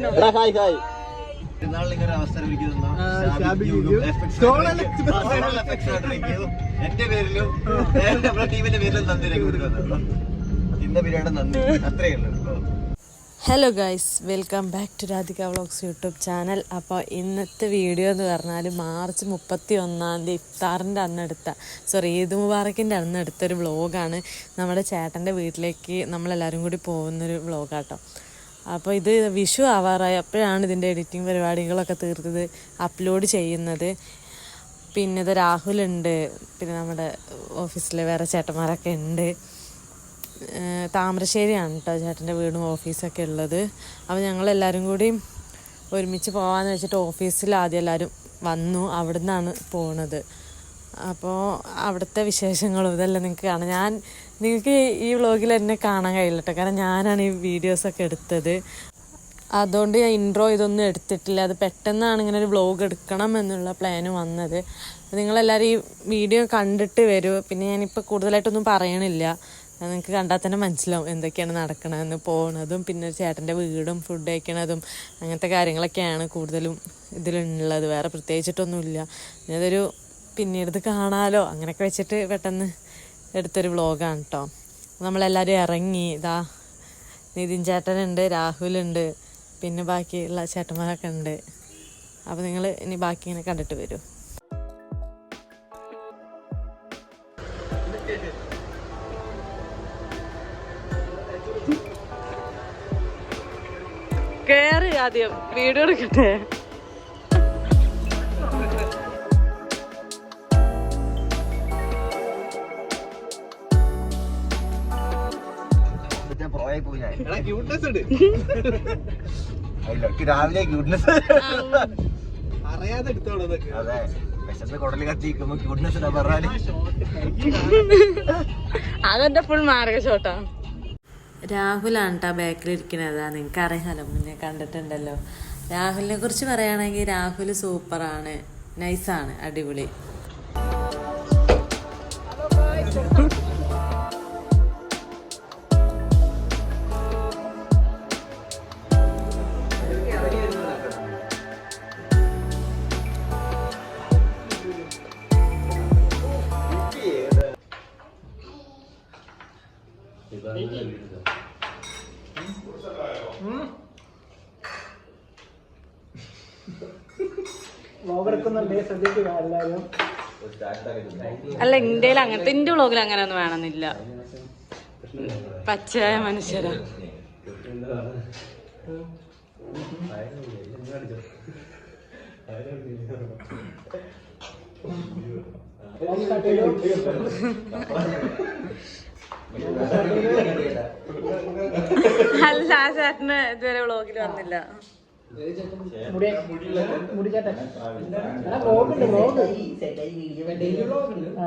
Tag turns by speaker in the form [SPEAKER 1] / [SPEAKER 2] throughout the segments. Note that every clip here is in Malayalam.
[SPEAKER 1] എടാ ഹായ് ഹായ്.
[SPEAKER 2] എന്റെ പേരിലും നമ്മുടെ ടീമിന്റെ പേരിലും നന്ദി ഇന്ന പിരീഡ് നന്ദി. അത്രയേ ഉള്ളൂ.
[SPEAKER 3] Hello guys welcome back to Radhika vlogs YouTube channel അപ്പോൾ ഇന്നത്തെ വീഡിയോ എന്ന് പറഞ്ഞാൽ മാർച്ച് മുപ്പത്തി ഒന്നാം തീയതി ഇഫ്താറിന്റെ അന്നെടുത്ത സോറി ഈദ് മുബാറക്കിന്റെ അന്നെടുത്തൊരു വ്ളോഗാണ് നമ്മുടെ ചേട്ടന്റെ വീട്ടിലേക്ക് നമ്മളെല്ലാവരും കൂടി പോകുന്നൊരു വ്ളോഗാട്ടോ അപ്പോൾ ഇത് വിഷു ആവാറായി. അപ്പോഴാണ് ഇതിന്റെ എഡിറ്റിംഗ് പരിപാടികളൊക്കെ തീർത്തത് അപ്ലോഡ് ചെയ്യുന്നത്. പിന്നെ ഇത് രാഹുലുണ്ട്. പിന്നെ നമ്മുടെ ഓഫീസിലെ വേറെ ചേട്ടന്മാരൊക്കെ ഉണ്ട്. താമരശ്ശേരിയാണ് കേട്ടോ ചേട്ടന്റെ വീടും ഓഫീസൊക്കെ ഉള്ളത്. അപ്പോൾ ഞങ്ങളെല്ലാവരും കൂടി ഒരുമിച്ച് പോകാമെന്ന് വെച്ചിട്ട് ഓഫീസിൽ ആദ്യം എല്ലാവരും വന്നു. അവിടെ നിന്നാണ് പോണത്. അപ്പോൾ അവിടുത്തെ വിശേഷങ്ങളും ഇതെല്ലാം നിങ്ങൾക്ക് കാണാം. ഞാൻ നിങ്ങൾക്ക് ഈ വ്ളോഗിൽ എന്നെ കാണാൻ കഴിയില്ല കേട്ടോ കാരണം ഞാനാണ് ഈ വീഡിയോസൊക്കെ എടുത്തത്. അതുകൊണ്ട് ഞാൻ ഇൻട്രോ ഇതൊന്നും എടുത്തിട്ടില്ല. അത് പെട്ടെന്നാണ് ഇങ്ങനെ ഒരു വ്ളോഗ് എടുക്കണം എന്നുള്ള പ്ലാന് വന്നത്. നിങ്ങളെല്ലാവരും ഈ വീഡിയോ കണ്ടിട്ട് വരൂ. പിന്നെ ഞാനിപ്പോൾ കൂടുതലായിട്ടൊന്നും പറയണില്ല. നിങ്ങൾക്ക് കണ്ടാൽ തന്നെ മനസ്സിലാവും എന്തൊക്കെയാണ് നടക്കണതെന്ന്. പോണതും പിന്നെ ചേട്ടന്റെ വീടും ഫുഡ് കഴിക്കണതും അങ്ങനത്തെ കാര്യങ്ങളൊക്കെയാണ് കൂടുതലും ഇതിലുള്ളത്. വേറെ പ്രത്യേകിച്ചിട്ടൊന്നുമില്ല. ഇതൊരു പിന്നീട് കാണാലോ? അങ്ങനെയൊക്കെ വെച്ചിട്ട് പെട്ടെന്ന് എടുത്തൊരു വ്ളോഗാണ് കേട്ടോ നമ്മളെല്ലാവരും ഇറങ്ങി ഇതാ നിതിൻ ചേട്ടനുണ്ട് രാഹുലുണ്ട് പിന്നെ ബാക്കിയുള്ള ചേട്ടന്മാരൊക്കെ ഉണ്ട്. അപ്പോൾ നിങ്ങൾ ഇനി ബാക്കി ഇങ്ങനെ കണ്ടിട്ട് വരൂ. കയറി ആദ്യം വീഡിയോ എടുക്കട്ടെ?
[SPEAKER 2] പ്രോയായി പോയി ഞാൻ
[SPEAKER 1] എടാ ക്യൂട്ട്നെസ് ഉണ്ട്
[SPEAKER 2] അതില്ല, എനിക്ക് രാവിലെ ക്യൂട്ട്നെസ്
[SPEAKER 1] അറിയാതെ എടുത്തോളൂ
[SPEAKER 2] അതെ വിശന്ന് കുടൽ കത്തിക്കുമ്പോ ക്യൂട്ട്നെസ് ഇടാൻ പറഞ്ഞാൽ.
[SPEAKER 3] അതെന്റെ ഫുൾ മാർഗ ഷോട്ടാ രാഹുലാണ് കേട്ടോ ഇരിക്കുന്നത് നിങ്ങൾക്ക് അറിയാലോ മുന്നേ കണ്ടിട്ടുണ്ടല്ലോ. രാഹുലിനെ കുറിച്ച് പറയുകയാണെങ്കിൽ രാഹുൽ സൂപ്പറാണ് നൈസാണ് അടിപൊളി. അല്ല ഇന്ത്യയിൽ അങ്ങനത്തെ ഇന്ത്യ വ്ളോഗിൽ അങ്ങനെ ഒന്നും വേണമെന്നില്ല. പച്ചയായ മനുഷ്യരാ. അല്ല ആ ചേട്ടന് ഇതുവരെ വ്ളോഗിൽ വന്നില്ല.
[SPEAKER 1] മുടി മുടി ചേട്ടൻ എടാ വ്ളോഗുണ്ട് വ്ളോഗ് ഡെയിലി വ്ളോഗുണ്ട് ആ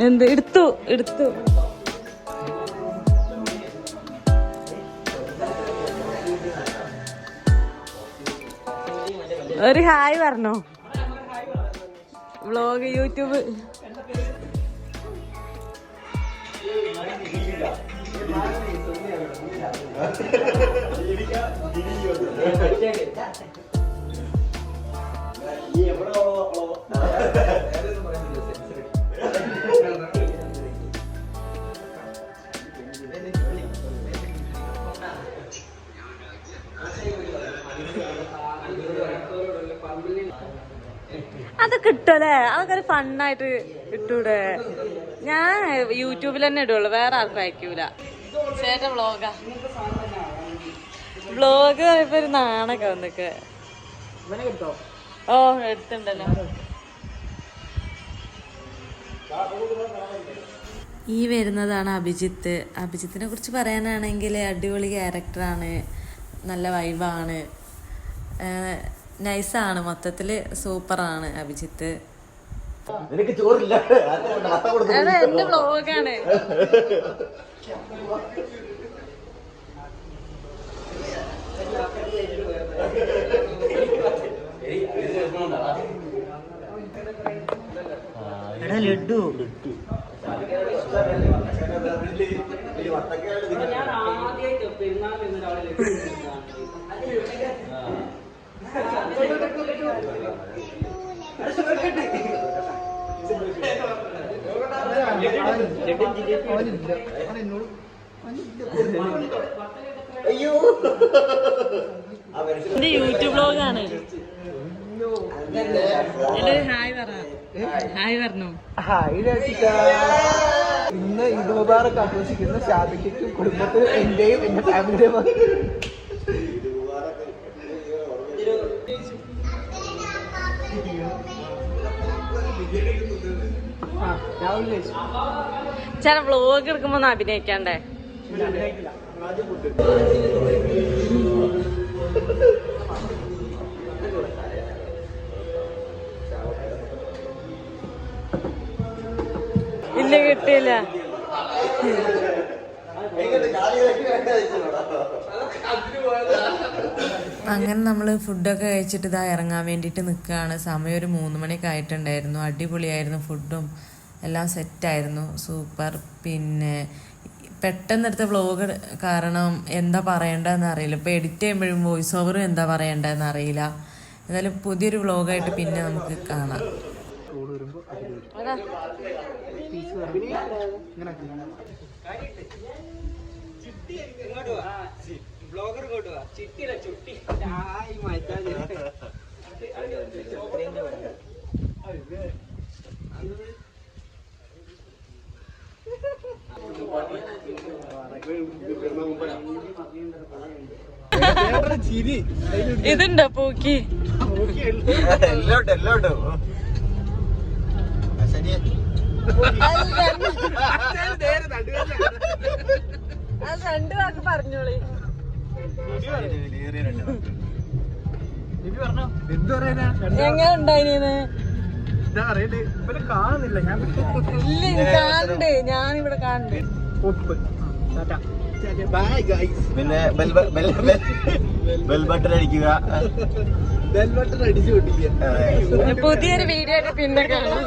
[SPEAKER 3] എന്ത്? എടുത്തു എടുത്തു. ഒരു ഹായ് പറഞ്ഞോ. Vlog YouTube. അത് കിട്ടല്ലേ അതൊക്കെ ഒരു ഫണ്ണായിട്ട് കിട്ടൂടെ ഞാൻ യൂട്യൂബിൽ തന്നെ ഇടുള്ളൂ വേറെ ആർക്കും അയക്കൂല. ചേട്ടൻ വ്ളോഗാ വ്ളോഗ് ഇപ്പൊ ഒരു നാണൊക്കെ വന്നിക്ക്. ഓ എടുത്തുണ്ടല്ലോ. ഈ വരുന്നതാണ് അഭിജിത്ത്. അഭിജിത്തിനെ കുറിച്ച് പറയാനാണെങ്കിൽ അടിപൊളി ക്യാരക്ടറാണ്. നല്ല വൈബാണ്. നൈസാണ്. മൊത്തത്തിൽ സൂപ്പറാണ് അഭിജിത്ത്.
[SPEAKER 2] നിനക്ക് ചോറില്ല.
[SPEAKER 3] എന്റെ വ്ളോഗാണ്
[SPEAKER 1] എടാ ലഡു ഞാൻ അവനില്ല ഒരാളെ ലഡു
[SPEAKER 2] അയ്യോ.
[SPEAKER 3] എന്റെ യൂട്യൂബ് ബ്ലോഗാണ് എല്ലാവരും ഹായ് പറ. ഹായ്. പറഞ്ഞു.
[SPEAKER 1] ഹായ് ഇന്ന് ഈദ് മുബാറക്ക് ആഘോഷിക്കുന്ന ഷാബിക്കും കുടുംബത്തിനും എന്റെയും എന്റെ കഴിച്ചു
[SPEAKER 3] ചില വ്ലോഗ് എടുക്കുമ്പോ ഒന്ന് അഭിനയിക്കണ്ടേ. ഇല്ല കിട്ടിയില്ല. അങ്ങനെ നമ്മൾ ഫുഡൊക്കെ കഴിച്ചിട്ട് ഇതാ ഇറങ്ങാൻ വേണ്ടിയിട്ട് നിൽക്കുകയാണ് സമയം ഒരു മൂന്ന് മണിയൊക്കെ ആയിട്ടുണ്ടായിരുന്നു. അടിപൊളിയായിരുന്നു ഫുഡും. എല്ലാം സെറ്റായിരുന്നു സൂപ്പർ പിന്നെ പെട്ടെന്ന് എടുത്ത വ്ളോഗ് കാരണം എന്താ പറയേണ്ടതെന്ന് അറിയില്ല. ഇപ്പോൾ എഡിറ്റ് ചെയ്യുമ്പോഴും വോയിസ് ഓവറും എന്താ പറയേണ്ടതെന്ന് അറിയില്ല. എന്തായാലും പുതിയൊരു വ്ളോഗായിട്ട് പിന്നെ നമുക്ക് കാണാം.
[SPEAKER 1] ബ്ലോഗർ ചുട്ടി.
[SPEAKER 3] ഇതുണ്ടോ പൂക്കി? രണ്ട് വാക്ക്
[SPEAKER 1] കാണുന്നില്ല ഞാൻ
[SPEAKER 3] എനിക്ക് കാണണ്ട്.
[SPEAKER 1] ഉപ്പ്
[SPEAKER 2] പിന്നെ ബെൽ ബട്ടൺ അടിക്കുക.
[SPEAKER 1] ബെൽ ബട്ടൺ അടിച്ചു പൊട്ടിക്കുക.
[SPEAKER 3] പുതിയൊരു വീഡിയോ ആയിട്ട് പിന്നെ കാണാം.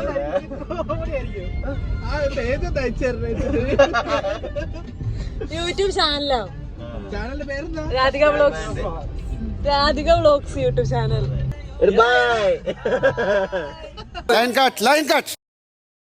[SPEAKER 3] യൂട്യൂബ് ചാനലോ
[SPEAKER 1] ചാനലിന്റെ പേരെന്താ?
[SPEAKER 3] Radhika vlogs Radhika vlogs YouTube channel
[SPEAKER 2] ഒരു by
[SPEAKER 4] line cut line cut.